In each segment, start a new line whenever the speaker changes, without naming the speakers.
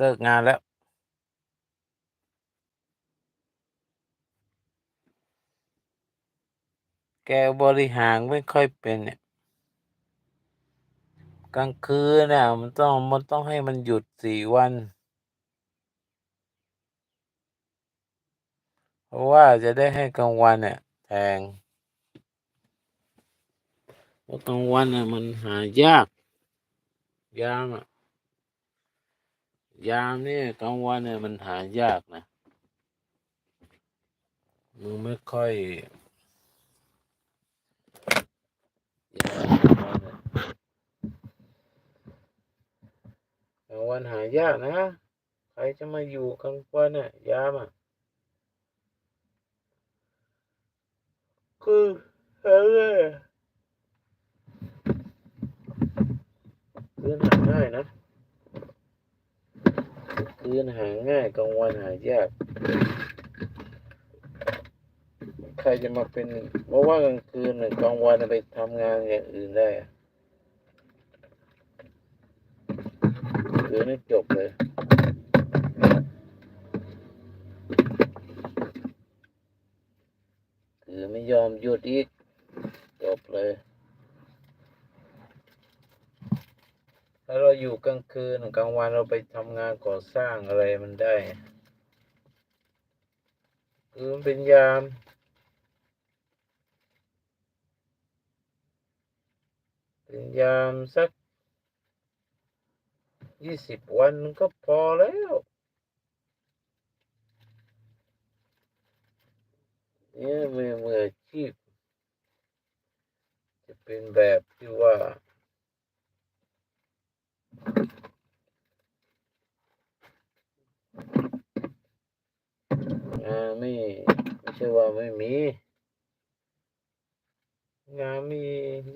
เลิกงานแล้ว แกบริหารไม่ค่อยเป็นเนี่ย กลางคืนน่ะมันต้องมันต้องให้มันหยุดสี่วัน เพราะว่าจะได้ให้กลางวันเนี่ยแทงเพราะกลางวันน่ะมันหายากยามอะ ยามเนี่ยกลางวันเนี่ยมันหายากนะมึงไม่ค่อยยามกลางวันเนี่ยกลางวันหายากนะ ใครจะมาอยู่กลางวันเนี่ยยามอะคือเฮ้ยคืนหาง่ายนะ คืนหาง่ายกลางวันหายาก ใครจะมาเป็นเพราะว่ากลางคืนน่ะกลางวันไปทำงานอย่างอื่นได้คืนนี่จบเลยคือไม่ยอมหยุดอีกจบเลย ถ้าเราอยู่กลางคืนกลางวันเราไปทำงานก่อสร้างอะไรมันได้คือมันเป็นยามเป็นยามสักยี่สิบวันก็พอแล้วเนี่ยมือมืออาชีพจะเป็นแบบที่ว่า งานไม่ไม่ใช่ว่าไม่มี งานมี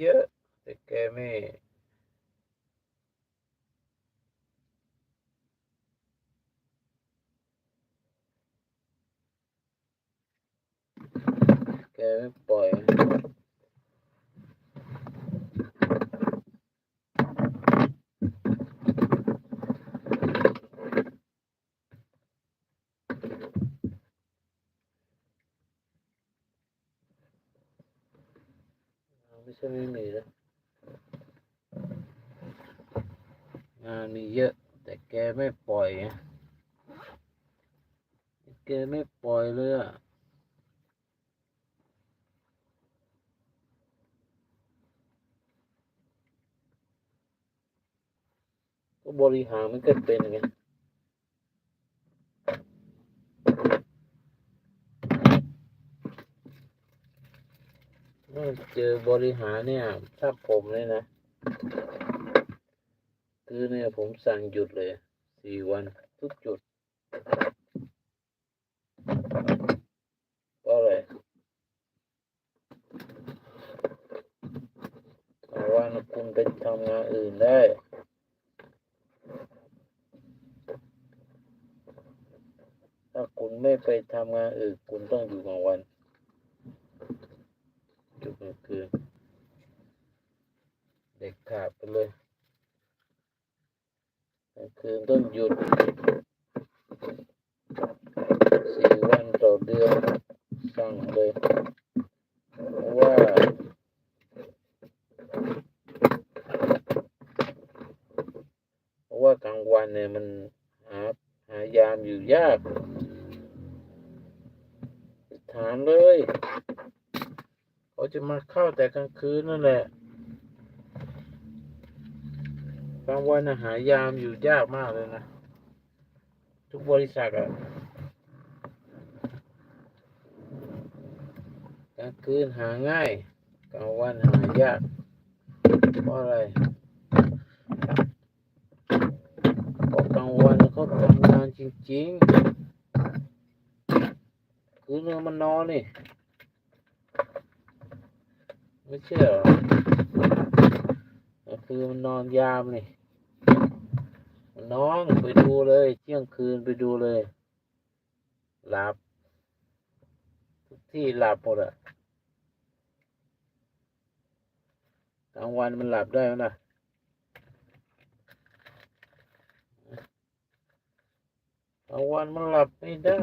เยอะ แต่แกไม่แกไม่ปล่อย ไม่ใช่ไม่มีนะงานมีเยอะ แต่แกไม่ปล่อยไงแกไม่ปล่อยเลยอะก็บริหารมันก็เป็นไง เจอบริหารเนี่ย ถ้าผมเลยนะ คือเนี่ยผมสั่งหยุดเลยสี่วันทุกจุดเพราไรเพราะว่าคุณไปทำงานอื่นได้ถ้าคุณไม่ไปทำงานอื่น คุณต้องอยู่กลางวัน คืน เด็กขาดไปเลยกลางคืนต้องหยุดสี่วันต่อเดือนสั่งเลยเพราะว่าเพราะว่ากลางวันเนี่ยมันหาหายามอยู่ยากถามเลย เขาจะมาเข้าแต่กลางคืนนั่นแหละกลางวันหายามอยู่ยากมากเลยนะ ทุกบริษัทอะกลางคืนหาง่ายกลางวันหายากเพราะอะไรเพราะกลางวันเขาทำงานจริงๆ คืนนึงมันนอนนี่ ไม่เชื่อหรอคือมันนอนยามนี่นนอนไปดูเลยเที่ยงคืนไปดูเลย หลับ ทุกที่หลับหมดอะกลางวันมันหลับได้ไหมล่ะกลางวันมันหลับไม่ได้